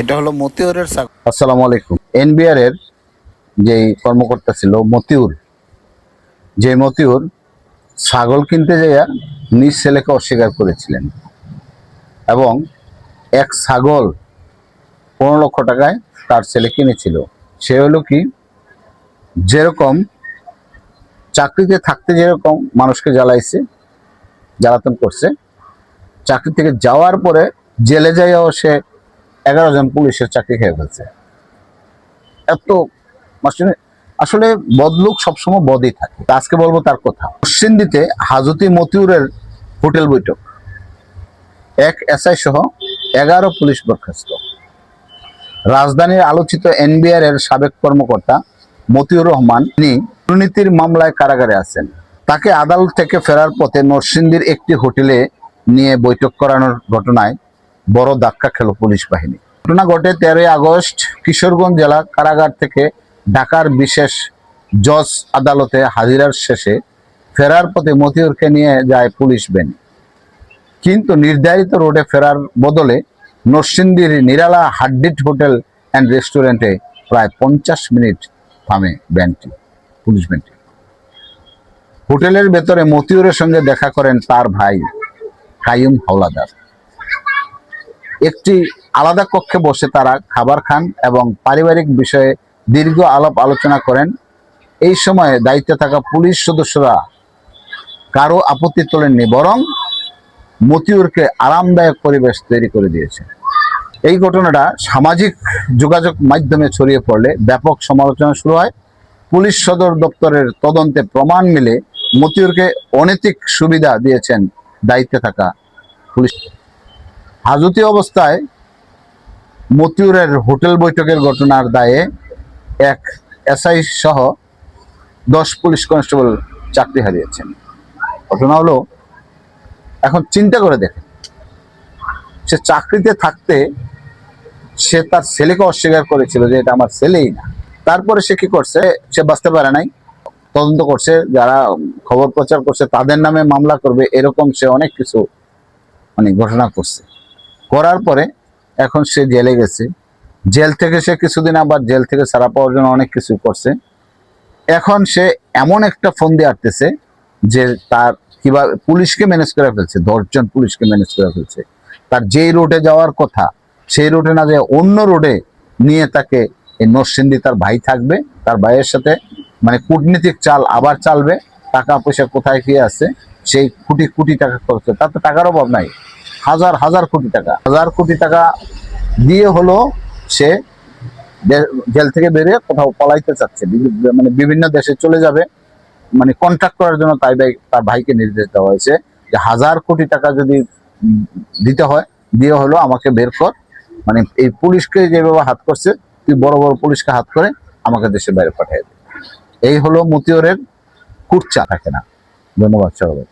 এটা হলো মতিউরের আসসালামু আলাইকুম। এনবিআর এর যে কর্মকর্তা ছিল মতিউর, যে মতিউর ছাগল কিনতে যাইয়া নিজ ছেলেকে অস্বীকার করেছিলেন এবং এক ছাগল পনেরো লক্ষ টাকায় তার ছেলে কিনেছিল। সে হলো কি, যেরকম চাকরিতে থাকতে যেরকম মানুষকে জ্বালাইছে, জ্বালাতন করছে, চাকরি থেকে যাওয়ার পরে জেলে যাইয়াও সে এগারো জন পুলিশের চাকরি খেয়ে ফেলছে। এত আসলে বদলুক সবসময় বদই থাকে। আজকে বলব তার কথা। পশ্চিন্দিতে হাজতি মতিউরের হোটেল বৈঠক। এক এসআই সহ এগারো পুলিশ বরখাস্ত। রাজধানীর আলোচিত এনবিআর এর সাবেক কর্মকর্তা মতিউর রহমান, তিনি দুর্নীতির মামলায় কারাগারে আছেন। তাকে আদালত থেকে ফেরার পথে নরসিংদীর একটি হোটেলে নিয়ে বৈঠক করানোর ঘটনায় বড় ধাক্কা খেল পুলিশ বাহিনী। ঘটনা ঘটে তেরোই আগস্ট কিশোরগঞ্জ জেলা কারাগার থেকে ঢাকার বিশেষ জজ আদালতে হাজিরার শেষে ফেরার পথে মতিউরকে নিয়ে যায় পুলিশ বেনি কিন্তু নির্ধারিত রোডে ফেরার বদলে নরসিংদীর নিরালা হাড্ডিট হোটেল অ্যান্ড রেস্টুরেন্টে প্রায় পঞ্চাশ মিনিট থামে ব্যানটি পুলিশ ব্যানটি হোটেলের ভেতরে মতিউরের সঙ্গে দেখা করেন তার ভাই কাইম হাওলাদার। একটি আলাদা কক্ষে বসে তারা খাবার খান এবং পারিবারিক বিষয়ে দীর্ঘ আলাপ আলোচনা করেন। এই সময়ে দায়িত্বে থাকা পুলিশ সদস্যরা কারও আপত্তি তোলেননি বরং মতিউরকে আরামদায়ক পরিবেশ তৈরি করে দিয়েছে এই ঘটনাটা সামাজিক যোগাযোগ মাধ্যমে ছড়িয়ে পড়লে ব্যাপক সমালোচনা শুরু হয়। পুলিশ সদর দপ্তরের তদন্তে প্রমাণ মিলে মতিউরকে অনৈতিক সুবিধা দিয়েছেন দায়িত্বে থাকা পুলিশ। হাজতি অবস্থায় মতিউরের হোটেল বৈঠকের ঘটনার দায়ে এক এসআই সহ দশ পুলিশ কনস্টেবল চাকরি হারিয়েছেন। ঘটনা হলো, এখন চিন্তা করে দেখেন, সে চাকরিতে থাকতে সে তার ছেলেকে অস্বীকার করেছিল যে এটা আমার ছেলেই না। তারপরে সে কি করছে? সে বাঁচতে পারে নাই। তদন্ত করছে, যারা খবর প্রচার করছে তাদের নামে মামলা করবে, এরকম সে অনেক কিছু মানে ঘোষণা করছে। করার পরে এখন সে জেলে গেছে। জেল থেকে সে কিছুদিন আবার জেল থেকে ছাড়া পাওয়ার জন্য অনেক কিছু করছে। এখন সে এমন একটা ফোন দিয়ে আটতেছে যে তার কীভাবে পুলিশকে ম্যানেজ করে ফেলছে, দশজন পুলিশকে ম্যানেজ করে ফেলছে। তার যেই রোডে যাওয়ার কথা, সেই রোডে না যায় অন্য রোডে নিয়ে তাকে এই নরসিংদী তার ভাই থাকবে, তার ভাইয়ের সাথে মানে কূটনীতিক চাল আবার চালবে, টাকা পয়সা কোথায় কি আছে, সেই কোটি কোটি টাকা খরচ তার তো টাকার অভাব নাই। হাজার হাজার কোটি টাকা। হাজার কোটি টাকা দিয়ে হলো সে জেল থেকে বেরিয়ে কোথাও পলাইতে চাচ্ছে। মানে বিভিন্ন দেশে চলে যাবে। মানে কন্ট্রাক্ট করার জন্য তাই ভাই তার ভাইকে নির্দেশ দেওয়া হয়েছে যে হাজার কোটি টাকা যদি দিতে হয়, দিয়ে হলো আমাকে বের কর। মানে এই পুলিশকে যেভাবে হাত করছে, তুই বড় বড় পুলিশকে হাত করে আমাকে দেশের বাইরে পাঠিয়ে দে। এই হলো মতিয়রের কুর্চা থাকে না। ধন্যবাদ সবাই